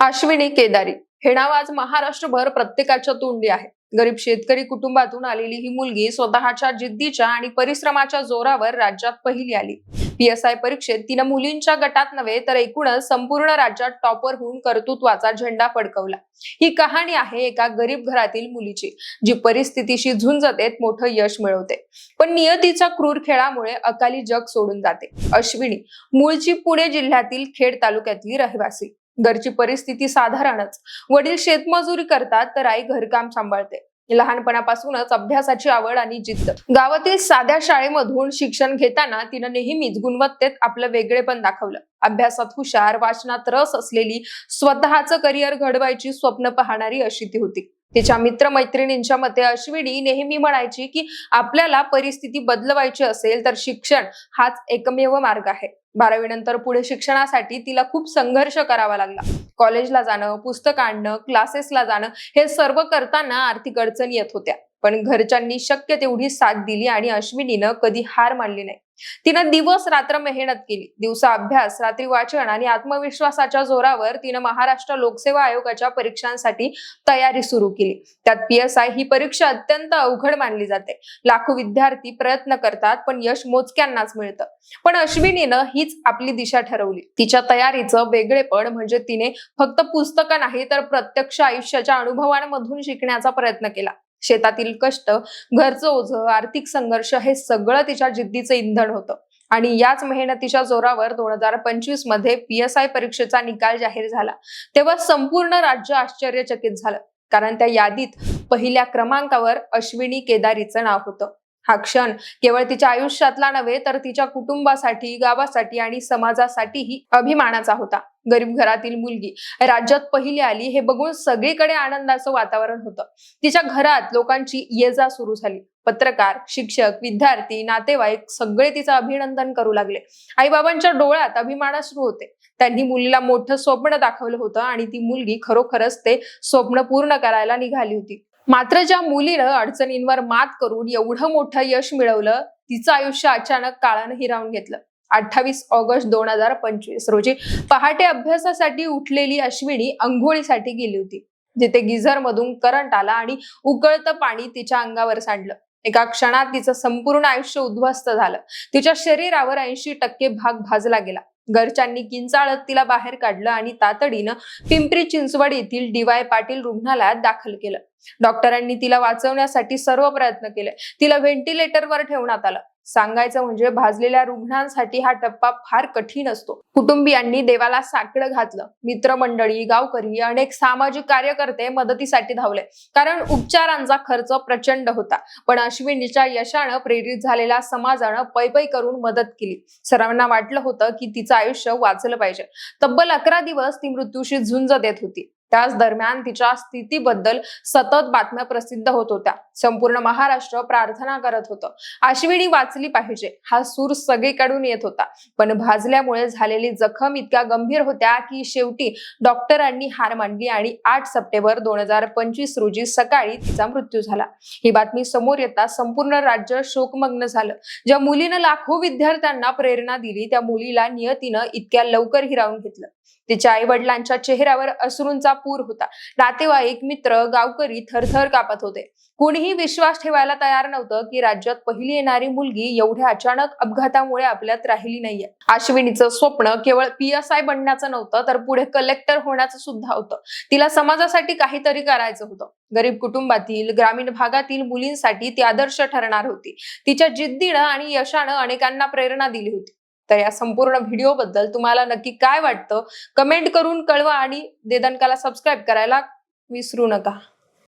अश्विनी केदारी. हे नाव आज महाराष्ट्रभर प्रत्येकाच्या तोंडी आहे. गरीब शेतकरी कुटुंबातून आलेली ही मुलगी स्वतःच्या जिद्दीच्या आणि परिश्रमाच्या जोरावर राज्यात पहिली आली. पीएसआय परीक्षेत तिनं मुलींच्या गटात नव्हे तर एकूणच संपूर्ण राज्यात टॉपर होऊन कर्तृत्वाचा झेंडा फडकवला. ही कहाणी आहे एका गरीब घरातील मुलीची जी परिस्थितीशी झुंज देत मोठं यश मिळवते. पण नियतीच्या क्रूर खेळामुळे अकाली जग सोडून जाते. अश्विनी मूळची पुणे जिल्ह्यातील खेड तालुक्यातली रहिवासी. घरची परिस्थिती साधारणच. वडील शेतमजुरी करतात तर आई घरकाम सांभाळते. लहानपणापासूनच अभ्यासाची आवड आणि जिद्द. गावातील साध्या शाळेमधून शिक्षण घेताना तिनं नेहमीच गुणवत्तेत आपलं वेगळेपण दाखवलं. अभ्यासात हुशार वाचनात रस असलेली स्वतःचं करिअर घडवायची स्वप्न पाहणारी अशी ती होती. तिच्या मित्रमैत्रिणींच्या मते अश्विनी नेहमी म्हणायची की आपल्याला परिस्थिती बदलवायची असेल तर शिक्षण हाच एकमेव मार्ग आहे. बारावी नंतर पुढे शिक्षणासाठी तिला खूप संघर्ष करावा लागला. कॉलेजला जाणं पुस्तक आणणं क्लासेसला जाणं हे सर्व करताना आर्थिक अडचणी येत होत्या. पण घरच्यांनी शक्य तेवढी साथ दिली आणि अश्विनीनं कधी हार मानली नाही. तिनं दिवस रात्र मेहनत केली दिवसा अभ्यास रात्री वाचन आणि आत्मविश्वासाच्या जोरावर तिनं महाराष्ट्र लोकसेवा आयोगाच्या परीक्षांसाठी तयारी सुरू केली. त्यात पीएसआय ही परीक्षा अत्यंत अवघड मानली जाते. लाखो विद्यार्थी प्रयत्न करतात पण यश मोजक्यांनाच मिळतं. पण अश्विनीनं हीच आपली दिशा ठरवली. तिच्या तयारीचं वेगळेपण म्हणजे तिने फक्त पुस्तकं नाही तर प्रत्यक्ष आयुष्याच्या अनुभवांमधून शिकण्याचा प्रयत्न केला. शेतातील कष्ट घरचं ओझं आर्थिक संघर्ष हे सगळं तिच्या जिद्दीचं इंधन होतं. आणि याच मेहनतीच्या जोरावर दोन हजार पंचवीसमध्ये पीएसआय परीक्षेचा निकाल जाहीर झाला. तेव्हा संपूर्ण राज्य आश्चर्यचकित झालं. कारण त्या यादीत पहिल्या क्रमांकावर अश्विनी केदारीचं नाव होतं. हा क्षण. केवळ तिच्या आयुष्यातला नव्हे तर तिच्या कुटुंबासाठी गावासाठी आणि समाजासाठीही अभिमानाचा होता. गरीब घरातील मुलगी. राज्यात पहिली आली हे बघून सगळीकडे आनंदाचं वातावरण होतं. तिच्या घरात लोकांची ये जा सुरू झाली. पत्रकार शिक्षक विद्यार्थी नातेवाईक सगळे तिचं अभिनंदन करू लागले. आई बाबांच्या डोळ्यात अभिमान सुरू होते. त्यांनी मुलीला मोठं स्वप्न दाखवलं होतं आणि ती मुलगी खरोखरच ते स्वप्न पूर्ण करायला निघाली होती. मात्र ज्या मुलीनं अडचणींवर मात करून एवढं मोठं यश मिळवलं तिचं आयुष्य अचानक काळानं हिरावून घेतलं. अठ्ठावीस ऑगस्ट दोन हजार पंचवीस रोजी पहाटे अभ्यासासाठी उठलेली अश्विनी अंघोळीसाठी गेली होती. जिथे गिझर मधून करंट आला आणि उकळतं पाणी तिच्या अंगावर सांडलं. एका क्षणात तिचं संपूर्ण आयुष्य उद्ध्वस्त झालं. तिच्या शरीरावर ऐंशी टक्के भाग भाजला गेला. घरच्यांनी किंचाळत तिला बाहेर काढलं आणि तातडीनं पिंपरी चिंचवड येथील डीवाय पाटील रुग्णालयात दाखल केलं. डॉक्टरांनी तिला वाचवण्यासाठी सर्व प्रयत्न केले. तिला व्हेंटिलेटरवर ठेवण्यात आलं. सांगायचं म्हणजे भाजलेल्या रुग्णांसाठी हा टप्पा फार कठीण असतो. कुटुंबियांनी देवाला साकडं घातलं. मित्रमंडळी गावकरी अनेक सामाजिक कार्यकर्ते मदतीसाठी धावले. कारण उपचारांचा खर्च प्रचंड होता. पण अश्विनीच्या यशानं प्रेरित झालेल्या समाजानं पैपै करून मदत केली. सर्वांना वाटलं होतं की तिचं आयुष्य वाचलं पाहिजे. तब्बल अकरा दिवस ती मृत्यूशी झुंज देत होती. त्याच दरम्यान तिच्या स्थितीबद्दल सतत बातम्या प्रसिद्ध होत होत्या. संपूर्ण महाराष्ट्र प्रार्थना करत होतं. आश्विनी वाचली पाहिजे. हा सूर सगळीकडून येत होता. पण भाजल्यामुळे झालेली जखम इतक्या गंभीर होत्या की शेवटी डॉक्टरांनी हार मांडली आणि आठ सप्टेंबर दोन हजार पंचवीस रोजी सकाळी तिचा मृत्यू झाला. ही बातमी समोर येता संपूर्ण राज्य शोकमग्न झालं. ज्या मुलीनं लाखो विद्यार्थ्यांना प्रेरणा दिली त्या मुलीला नियतीनं इतक्या लवकर हिरावून घेतलं. तिच्या आई वडिलांच्या चेहऱ्यावर असरूंचा पूर होता. नातेवाईक मित्र गावकरी थरथर कापत होते. कोणीही विश्वास ठेवायला तयार नव्हतं की राज्यात पहिली येणारी मुलगी एवढ्या अचानक अपघातामुळे आपल्यात राहिली नाहीये. अश्विनीचं स्वप्न केवळ पी एस आय बनण्याचं नव्हतं तर पुढे कलेक्टर होण्याचं सुद्धा होतं. तिला समाजासाठी काहीतरी करायचं होतं. गरीब कुटुंबातील ग्रामीण भागातील मुलींसाठी ती आदर्श ठरणार होती. तिच्या जिद्दीनं आणि यशानं अनेकांना प्रेरणा दिली होती. तर या संपूर्ण व्हिडिओ बद्दल तुम्हाला नक्की काय वाटतं? कमेंट करून कळवा आणि देदनकाला सबस्क्राईब करायला विसरू नका.